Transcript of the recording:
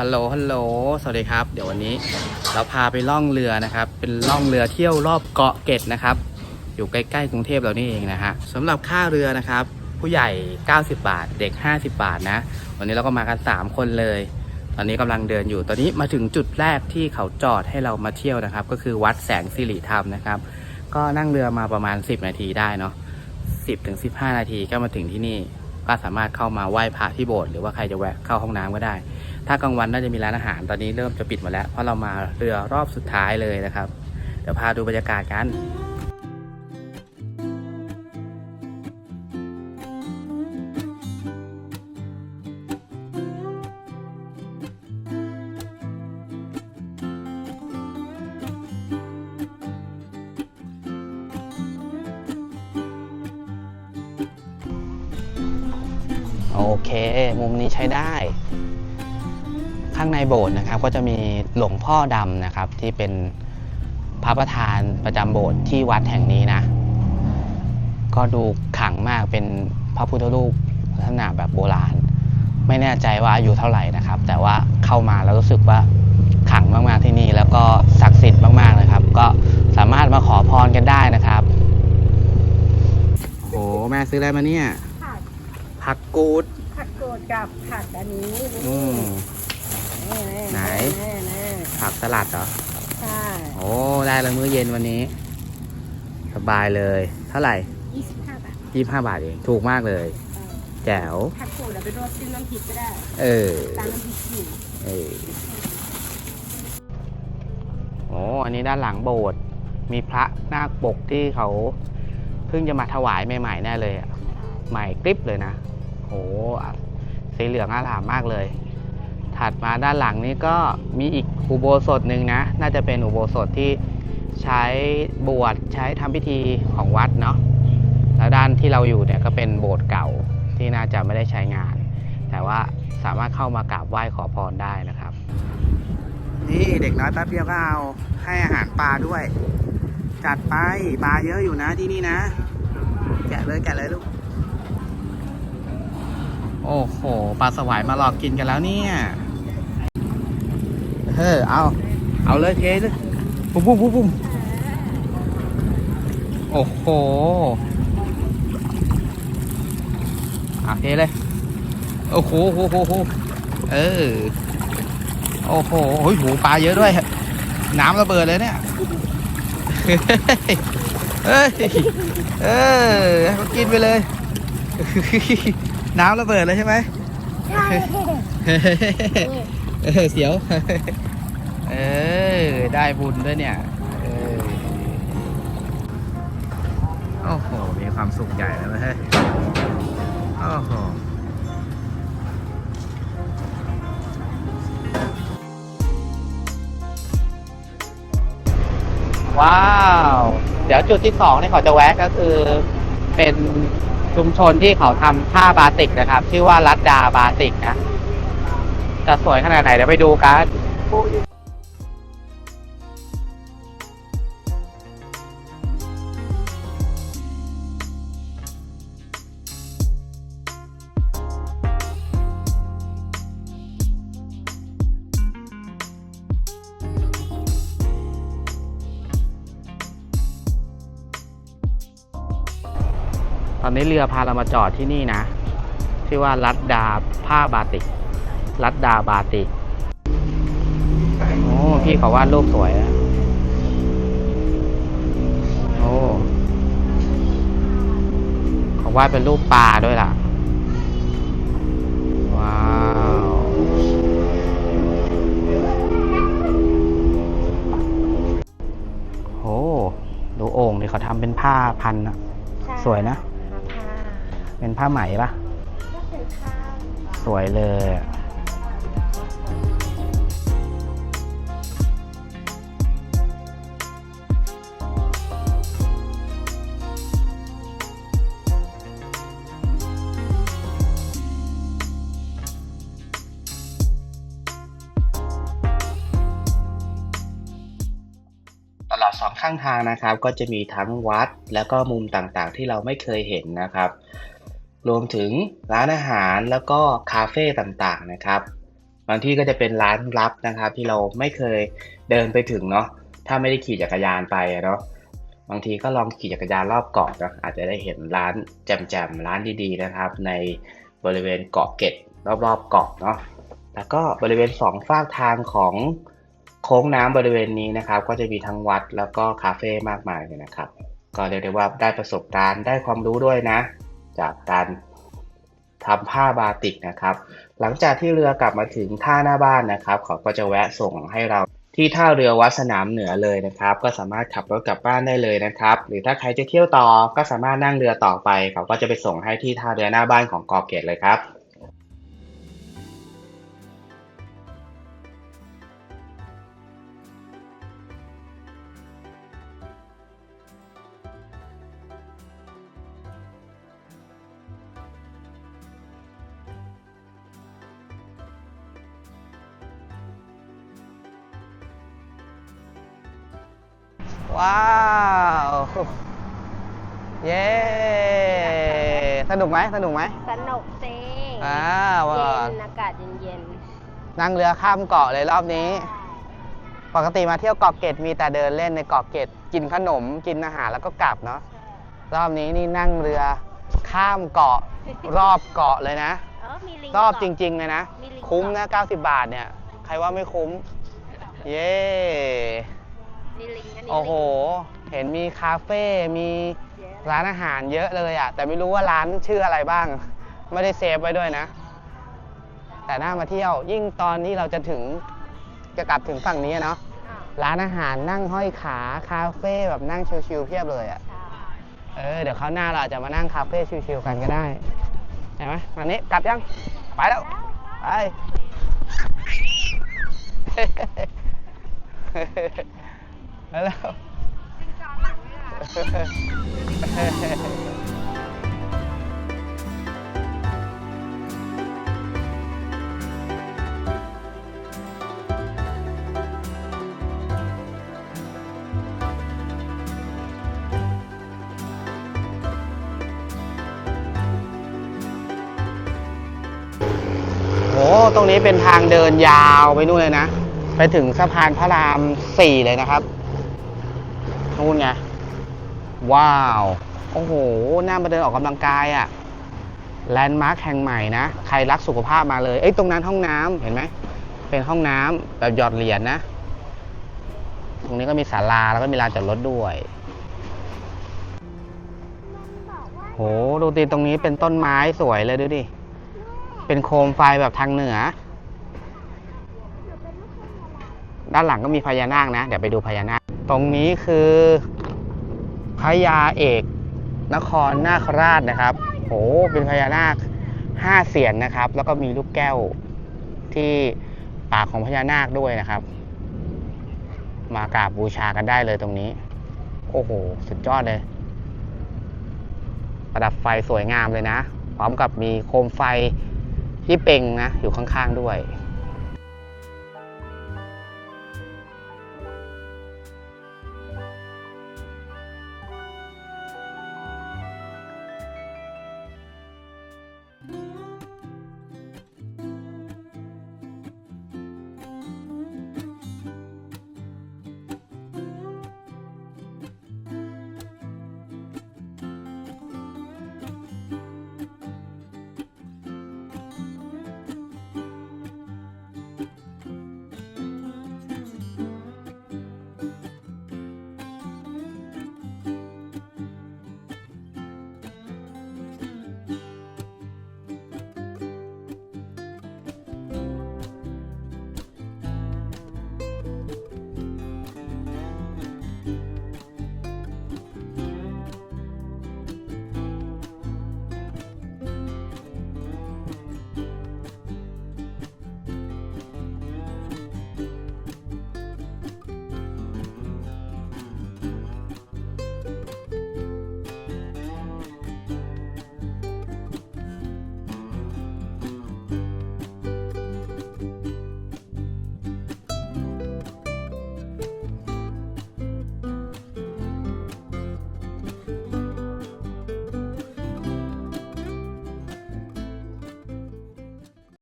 ฮัลโหล ฮัลโหล สวัสดีครับ เดี๋ยววันนี้เราพาไปล่องเรือนะครับ เป็นล่องเรือเที่ยวรอบเกาะเกร็ดนะครับ อยู่ใกล้ๆกรุงเทพเรานี่เองนะฮะสำหรับค่าเรือนะครับ ผู้ใหญ่ 90 บาท เด็ก 50 บาทนะ วันนี้เราก็มากัน 3 คนเลย ตอนนี้กำลังเดินอยู่ ตอนนี้มาถึงจุดแรกที่เขาจอดให้เรามาเที่ยวนะครับ ก็คือวัดแสงสิริธรรมนะครับ ก็นั่งเรือมาประมาณ 10 นาทีได้เนาะ10ถึง15 นาทีก็มาถึงที่นี่ ก็สามารถเข้ามาไหว้พระที่โบสถ์หรือว่าใครจะแวะเข้าห้องน้ำก็ได้ ถ้ากลางวันน่าจะมีร้านอาหารตอนนี้เริ่มจะปิดหมดแล้ว เพราะเรามาเรือรอบสุดท้ายเลยนะครับ เดี๋ยวพาดูบรรยากาศกันโอเค มุมนี้ใช้ได้ ข้างในโบสถ์นะครับก็จะมีหลวงพ่อดำนะครับที่เป็นพระประธานประจำโบสถ์ที่วัดแห่งนี้นะ ก็ดูขลังมากเป็นพระพุทธรูปลักษณะแบบโบราณ ไม่แน่ใจว่าอายุเท่าไหร่นะครับ แต่ว่าเข้ามาแล้วรู้สึกว่าขลังมากๆที่นี่แล้วก็ศักดิ์สิทธิ์มากๆนะครับ ก็สามารถมาขอพรกันได้นะครับโอ้แม่ซื้ออะไรมาเนี่ยผัดผักกูดผัดโกรธกับผัดอันนี้อืม ไหนแน่แน่ผักสลัดเหรอ ใช่โอ้ ได้แล้วมื้อเย็นวันนี้ สบายเลย เท่าไหร่ยี่สิบห้าบาทยี่ห้าบาทเอง ถูกมากเลย แจ๋ว ผัดโกรธเอาไปรสจิ้มน้ำพริกก็ได้ เออตามน้ำพริกอยู่เออโอ้อันนี้ด้านหลังโบสถ์ มีพระนาคปกที่เขาเพิ่งจะมาถวายใหม่ๆแน่เลยอะใหม่กริบเลยนะ โอ้อะสีเหลืองอลามมากเลย ถัดมาด้านหลังนี้ก็มีอีกอุโบสถหนึ่งนะ น่าจะเป็นอุโบสถที่ใช้บวชใช้ทำพิธีของวัดเนาะแล้วด้านที่เราอยู่เนี่ยก็เป็นโบสถ์เก่าที่น่าจะไม่ได้ใช้งาน แต่ว่าสามารถเข้ามากราบไหว้ขอพรได้นะครับ นี่เด็กน้อยแป๊บเดียวก็เอาให้อาหารปลาด้วย จัดไปปลาเยอะอยู่นะที่นี่นะ แกะเลยแกะเลยลูกโอ้โห ปลาสวายมาหลอกกินกันแล้วเนี่ย เฮ้อเอา เอาเลยเทเลยปุ้มปุ้มปุ้มปุ้มโอ้โหอะเทเลย โอ้โหโหโหโหเออ โอ้โหโอ้ยโหปลาเยอะด้วย น้ำระเบิดเลยเนี่ย เฮ้ย เออให้เขากินไปเลย น้ำระเบิดเลยใช่ไหมใช่ เออเสียว เออ ได้บุญด้วยเนี่ย เออ โอ้โห มีความสุขใหญ่แล้วนะเฮ้โอ้โหว้าว เดี๋ยวจุดที่สองที่เขาจะแวะก็คือเป็นชุมชนที่เขาทำผ้าบาติกนะครับ ชื่อว่ารัดดาบาติกนะ จะสวยขนาดไหนเดี๋ยวไปดูกันตอนนี้เรือพาเรามาจอดที่นี่นะ ชื่อว่ารัดดาผ้าบาติก รัดดาบาติกโอ้พี่เขาวาดรูปสวยนะโอ้เขาวาดเป็นรูปปลาด้วยล่ะ ว้าวโอ้ดูโอ่งนี่เขาทำเป็นผ้าพันอะสวยนะผ้าเป็นผ้าไหมปะก็เป็นผ้าสวยเลยอะางทางนะครับ ก็จะมีทั้งวัดแล้วก็มุมต่างๆ ที่เราไม่เคยเห็นนะครับ รวมถึงร้านอาหารแล้วก็คาเฟ่ต่างๆนะครับบางที่ก็จะเป็นร้านลับนะครับ ที่เราไม่เคยเดินไปถึงเนาะถ้าไม่ได้ขี่จักรยานไปเนาะบางทีก็ลองขี่จักรยานรอบเกาะเนาะอาจจะได้เห็นร้านแจ่มๆร้านดีๆนะครับ ในบริเวณเกาะเกร็ดรอบๆเกาะเนาะแล้วก็บริเวณสองฝากทางของ โค้งน้ำบริเวณนี้นะครับ ก็จะมีทั้งวัดแล้วก็คาเฟ่มากมายเลยนะครับ ก็เรียกได้ว่าได้ประสบการณ์ได้ความรู้ด้วยนะ จากการทำผ้าบาติกนะครับ หลังจากที่เรือกลับมาถึงท่าหน้าบ้านนะครับเขาก็จะแวะส่งให้เราที่ท่าเรือวัดสนามเหนือเลยนะครับ ก็สามารถขับรถกลับบ้านได้เลยนะครับ หรือถ้าใครจะเที่ยวต่อก็สามารถนั่งเรือต่อไป เขาก็จะไปส่งให้ที่ท่าเรือหน้าบ้านของกาะเกร็ดเลยครับ ว้าว เย้ สนุกไหมสนุกไหมสนุกสิอ่าเย็ว่านอากาศเย็นนั่งเรือข้ามเกาะเลยรอบนี้ ปกติมาเที่ยวเกาะเกร็ดมีแต่เดินเล่นในเกาะเกร็ดกินขนมกินอาหารแล้วก็กลับเนาะ รอบนี้นี่นั่งเรือข้ามเกาะรอบเกาะเลยนะ เออมีลิงรอบเกาะจริงๆเลยนะ มีลิงคุ้มนะเกาะ90 บาทเนี่ย ใครว่าไม่คุ้ม เย้มีลิงอันนี้ โอ้โหลิงเห็นมีคาเฟ่มีเยอะร้านอาหารเยอะเลยอะ่ะแต่ไม่รู้ว่าร้านชื่ออะไรบ้าง ไม่ได้เซฟไว้ด้วยนะ แต่น่ามาเที่ยว ยิ่งตอนที่เราจะถึงจะกลับถึงฝั่งนี้อะเนาะอ่าร้านอาหารนั่งห้อยขาคาเฟ่แบบนั่งชิลๆเพียบเลยอะ่ะใช่เออเดี๋ยวคราวหน้าเราอาจจะมานั่งคาเฟ่ชิลๆกันก็ได้เห็นไหมวันนี้กลับยังไปแล้วไป ไปแล้วโอ้ ตรงนี้เป็นทางเดินยาวไปนู่นเลยนะ ไปถึงสะพานพระรามสี่เลยนะครับ นู่นไง ว้าว โอ้โห น่ามาเดินออกกำลังกายอะ่ะแลนด์มาร์คแห่งใหม่นะ ใครรักสุขภาพมาเลย เอ้ย ตรงนั้นห้องน้ำเห็นไหม เป็นห้องน้ำแบบหยอดเหรียญนะตรงนี้ก็มีศาลาแล้วก็มีลานจอดรถด้วยโห ดูตีตรงนี้เป็นต้นไม้สวยเลยดูดิ เป็นโคมไฟแบบทางเหนือ ด้านหลังก็มีพญานาคนะ เดี๋ยวไปดูพญานาค ตรงนี้คือพญาเอก นครนาคราชนะครับโหเป็นพญานาคห้าเสียนนะครับ แล้วก็มีลูกแก้วที่ปากของพญานาคด้วยนะครับ มากราบบูชากันได้เลยตรงนี้ โอ้โห สุดยอดเลย ประดับไฟสวยงามเลยนะ พร้อมกับมีโคมไฟที่เป่งนะ อยู่ข้างๆด้วย